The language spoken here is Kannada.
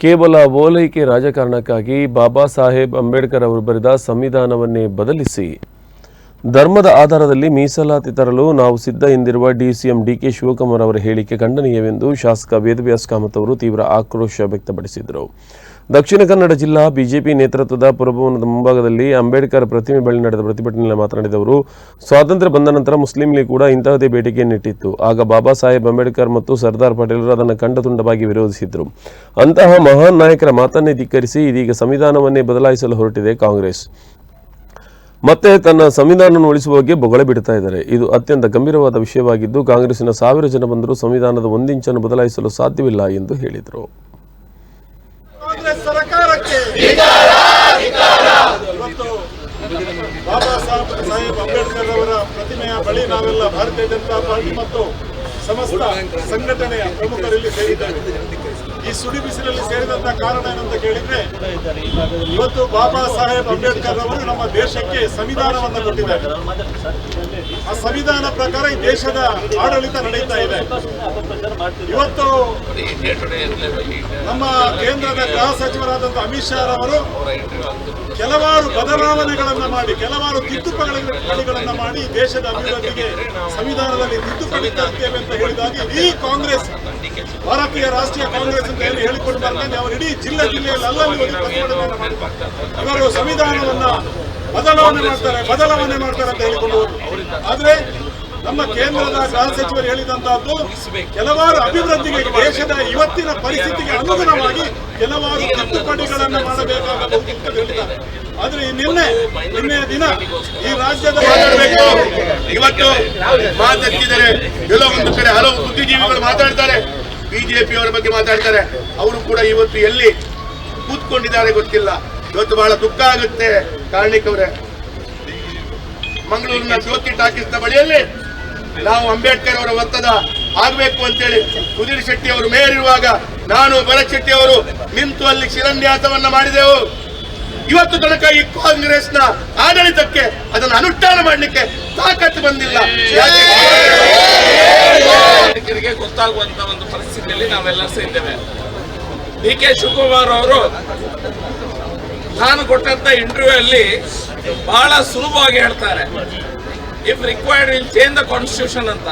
ಕೇವಲ ಓಲೈಕೆ ರಾಜಕಾರಣಕ್ಕಾಗಿ ಬಾಬಾ ಸಾಹೇಬ್ ಅಂಬೇಡ್ಕರ್ ಅವರು ಬರೆದ ಸಂವಿಧಾನವನ್ನೇ ಬದಲಿಸಿ. ಧರ್ಮದ ಆಧಾರದಲ್ಲಿ ಮೀಸಲಾತಿ ತರಲು ನಾವು ಸಿದ್ಧ ಎಂದಿರುವ ಡಿಸಿಎಂ ಡಿಕೆ ಶಿವಕುಮಾರ್ ಅವರ ಹೇಳಿಕೆ ಖಂಡನೀಯವೆಂದು ಶಾಸಕ ವೇದವ್ಯಾಸ್ ಕಾಮತ್ ಅವರು ತೀವ್ರ ಆಕ್ರೋಶ ವ್ಯಕ್ತಪಡಿಸಿದರು. ದಕ್ಷಿಣ ಕನ್ನಡ ಜಿಲ್ಲಾ ಬಿಜೆಪಿ ನೇತೃತ್ವದ ಪುರಭವನದ ಮುಂಭಾಗದಲ್ಲಿ ಅಂಬೇಡ್ಕರ್ ಪ್ರತಿಮೆ ಬಳಿ ನಡೆದ ಪ್ರತಿಭಟನೆಯಲ್ಲಿ ಮಾತನಾಡಿದ ಅವರು, ಸ್ವಾತಂತ್ರ್ಯ ಬಂದ ನಂತರ ಮುಸ್ಲಿಂ ಲೀಗ್ ಕೂಡ ಇಂತಹದೇ ಬೇಡಿಕೆಯನ್ನಿಟ್ಟಿತ್ತು ಆಗ ಬಾಬಾ ಸಾಹೇಬ್ ಅಂಬೇಡ್ಕರ್ ಮತ್ತು ಸರ್ದಾರ್ ಪಟೇಲರು ಅದನ್ನು ಕಂಡತುಂಡವಾಗಿ ವಿರೋಧಿಸಿದ್ರು. ಅಂತಹ ಮಹಾನ್ ನಾಯಕರ ಮಾತನ್ನೇ ಧಿಕ್ಕರಿಸಿ ಇದೀಗ ಸಂವಿಧಾನವನ್ನೇ ಬದಲಾಯಿಸಲು ಹೊರಟಿದೆ ಕಾಂಗ್ರೆಸ್. ಮತ್ತೆ ತನ್ನ ಸಂವಿಧಾನವನ್ನು ಉಳಿಸುವ ಬಗ್ಗೆ ಬೊಗಳೆ ಬಿಡ್ತಾ ಇದ್ದಾರೆ. ಇದು ಅತ್ಯಂತ ಗಂಭೀರವಾದ ವಿಷಯವಾಗಿದ್ದು, ಕಾಂಗ್ರೆಸ್ಸಿನ ಸಾವಿರ ಜನ ಬಂದರೂ ಸಂವಿಧಾನದ ಒಂದಿಂಚನ್ನು ಬದಲಾಯಿಸಲು ಸಾಧ್ಯವಿಲ್ಲ ಎಂದು ಹೇಳಿದರು. ಕಾಂಗ್ರೆಸ್ ಸರ್ಕಾರಕ್ಕೆ. ಇವತ್ತು ಬಾಬಾ ಸಾಹೇಬ್ ಅಂಬೇಡ್ಕರ್ ಅವರ ಪ್ರತಿಮೆಯ ಬಳಿ ನಾವೆಲ್ಲ ಭಾರತೀಯ ಜನತಾ ಪಾರ್ಟಿ ಮತ್ತು ಸಮಸ್ತ ಸಂಘಟನೆಯ ಪ್ರಮುಖರಲ್ಲಿ ಸೇರಿದ್ದೇವೆ. ಈ ಸುಡಿ ಬಿಸಿಲಲ್ಲಿ ಸೇರಿದಂತ ಕಾರಣ ಏನಂತ ಕೇಳಿದ್ರೆ ಇವತ್ತು ಬಾಬಾ ಸಾಹೇಬ್ ಅಂಬೇಡ್ಕರ್ ಅವರು ನಮ್ಮ ದೇಶಕ್ಕೆ ಸಂವಿಧಾನವನ್ನು ಕೊಟ್ಟಿದ್ದಾರೆ. ಆ ಸಂವಿಧಾನ ಪ್ರಕಾರ ಈ ದೇಶದ ಆಡಳಿತ ನಡೀತಾ ಇದೆ. ಇವತ್ತು ನಮ್ಮ ಕೇಂದ್ರದ ಗೃಹ ಸಚಿವರಾದಂತಹ ಅಮಿತ್ ಶಾ ಅವರು ಕೆಲವಾರು ಬದಲಾವಣೆಗಳನ್ನ ಮಾಡಿ ಕೆಲವಾರು ತಿದ್ದುಪಡಿಗಳನ್ನು ಮಾಡಿ ದೇಶದ ಅಭಿವೃದ್ಧಿಗೆ ಸಂವಿಧಾನದಲ್ಲಿ ತಿದ್ದುಪಡಿ ತರ್ತೇವೆ ಅಂತ ಹೇಳಿದಾಗ ಈ ಕಾಂಗ್ರೆಸ್ ಭಾರತೀಯ ರಾಷ್ಟ್ರೀಯ ಕಾಂಗ್ರೆಸ್ ಅಂತ ಏನು ಹೇಳಿಕೊಂಡು ಬರ್ತಾನೆ ಅವರು ಇಡೀ ಜಿಲ್ಲೆ ಜಿಲ್ಲೆಯಲ್ಲಿ ಅಲ್ಲಲ್ಲಿ ಇವರು ಸಂವಿಧಾನವನ್ನ ಬದಲಾವಣೆ ಮಾಡ್ತಾರೆ ಬದಲಾವಣೆ ಮಾಡ್ತಾರೆ ಅಂತ ಹೇಳಿಕೊಂಡು. ಆದ್ರೆ ನಮ್ಮ ಕೇಂದ್ರದ ಗೃಹ ಸಚಿವರು ಹೇಳಿದಂತಹದ್ದು ಕೆಲವಾರು ಅಭಿವೃದ್ಧಿಗೆ, ದೇಶದ ಇವತ್ತಿನ ಪರಿಸ್ಥಿತಿಗೆ ಅನುಗುಣವಾಗಿ ಕೆಲವಾರು ತಿದ್ದುಪಡಿಗಳನ್ನು ಮಾಡಬೇಕಾಗಬಹುದು ಅಂತ ಹೇಳಿದ್ದಾರೆ. ಆದ್ರೆ ನಿನ್ನೆ, ನಿನ್ನೆಯ ದಿನ ಈ ರಾಜ್ಯದ ಇವತ್ತು ಮಾತಾಡ್ತಿದ್ದಾರೆ. ಕೆಲವೊಂದು ಕಡೆ ಹಲವು ಬುದ್ಧಿಜೀವಿಗಳು ಮಾತಾಡ್ತಾರೆ. ಬಿಜೆಪಿಯವರ ಬಗ್ಗೆ ಮಾತಾಡ್ತಾರೆ ಅವರು ಕೂಡ ಇವತ್ತು ಎಲ್ಲಿ ಕೂತ್ಕೊಂಡಿದ್ದಾರೆ ಗೊತ್ತಿಲ್ಲ ಇವತ್ತು ಬಹಳ ದುಃಖ ಆಗುತ್ತೆ ಅವರೇ ಮಂಗಳೂರಿನ ಜ್ಯೋತಿ ಟಾಕೀಸ್ನ ಬಳಿಯಲ್ಲಿ ನಾವು ಅಂಬೇಡ್ಕರ್ ಅವರ ಒತ್ತದ ಆಗ್ಬೇಕು ಅಂತೇಳಿ ಸುಧೀರ್ ಶೆಟ್ಟಿ ಅವರು ಮೇಯರ್ ಇರುವಾಗ ನಾನು ಭರತ್ ಶೆಟ್ಟಿ ಅವರು ನಿಂತು ಅಲ್ಲಿ ಶಿಲಾನ್ಯಾಸವನ್ನ ಮಾಡಿದೆವು ಇವತ್ತು ತನಕ ಈ ಕಾಂಗ್ರೆಸ್ನ ಆಡಳಿತಕ್ಕೆ ಅದನ್ನು ಅನುಷ್ಠಾನ ಮಾಡಲಿಕ್ಕೆ ತಾಕತ್ತು ಬಂದಿಲ್ಲ ಗೊತ್ತಾಗುವಂತ ಒಂದು ಪರಿಸ್ಥಿತಿಯಲ್ಲಿ ನಾವೆಲ್ಲ ಸೇರಿದ್ದೇವೆ. ಡಿ ಕೆ ಶಿವಕುಮಾರ್ ಅವರು ನಾನು ಕೊಟ್ಟಂತ ಇಂಟರ್ವ್ಯೂ ಅಲ್ಲಿ ಬಹಳ ಸುಲಭವಾಗಿ ಹೇಳ್ತಾರೆ. If required will change the constitution ಅಂತ.